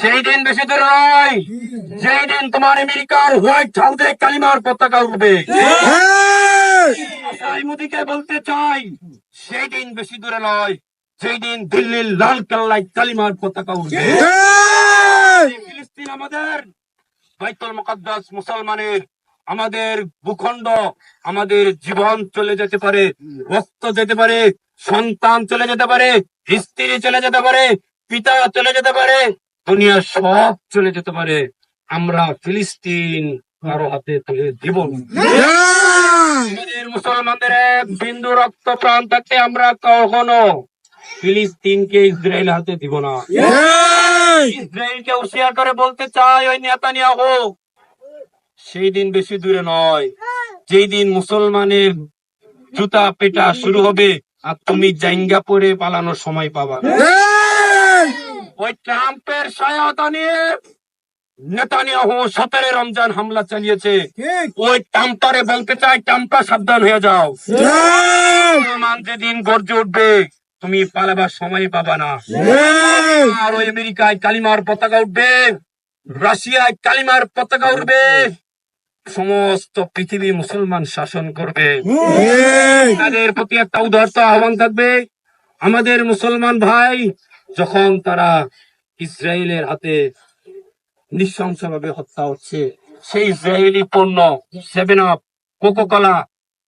সেই দিন বেশি দূরে নয়। যেই দিন তোমার আমেরিকার হোয়াইট হাউসে কালিমার পতাকা উঠবে। মোদীকে বলতে চাই সেই দিন বেশি দূরে নয় সেই দিন দিল্লির লাল কেল্লায় কালিমার পতাকা উঠবে। ফিলিস্তিন আমাদের বাইতুল মুকাদ্দাস মুসলমানের আমাদের ভূখণ্ড আমাদের জীবন চলে যেতে পারে রক্ত যেতে পারে সন্তান চলে যেতে পারে স্ত্রী চলে যেতে পারে পিতা চলে যেতে পারে। দুনিয়ার সব চলে যেতে পারে। আমরা ফিলিস্তিন কারও হাতে তুলে দিব মুসলমানদের এক বিন্দু রক্ত প্রাণ থাকতে আমরা কখনো ফিলিস্তিনকে ইসরায়েল হাতে দিব না। ইসরায়েলকে হুঁশিয়ার করে বলতে চাই ওই নেতানিয়াহু সেই দিন বেশি দূরে নয়। যেই দিন মুসলমানের জুতা পেটা শুরু হবে আর তুমি জাইঙ্গা পরে পালানোর সময় পাবা। ওই ট্রাম্পের সহায়তা নিয়ে নেতানিয়াহু সতেরো রমজান হামলা চালিয়েছে। ওই বলতে চাই সাবধান হয়ে যাও। মুসলমান যেদিন গর্জে উঠবে তুমি পালাবার সময় পাবা না। আর ওই আমেরিকায় কালিমার পতাকা উঠবে রাশিয়ায় কালিমার পতাকা উঠবে। সমস্ত পৃথিবী মুসলমান শাসন করবে। তাদের প্রতি একটা উদারতা আহ্বান থাকবে। আমাদের মুসলমান ভাই যখন তারা ইসরায়েলের হাতে নৃশংসভাবে হত্যা হচ্ছে সেই ইসরায়েলি পণ্য সেভেন আপ কোকো কলা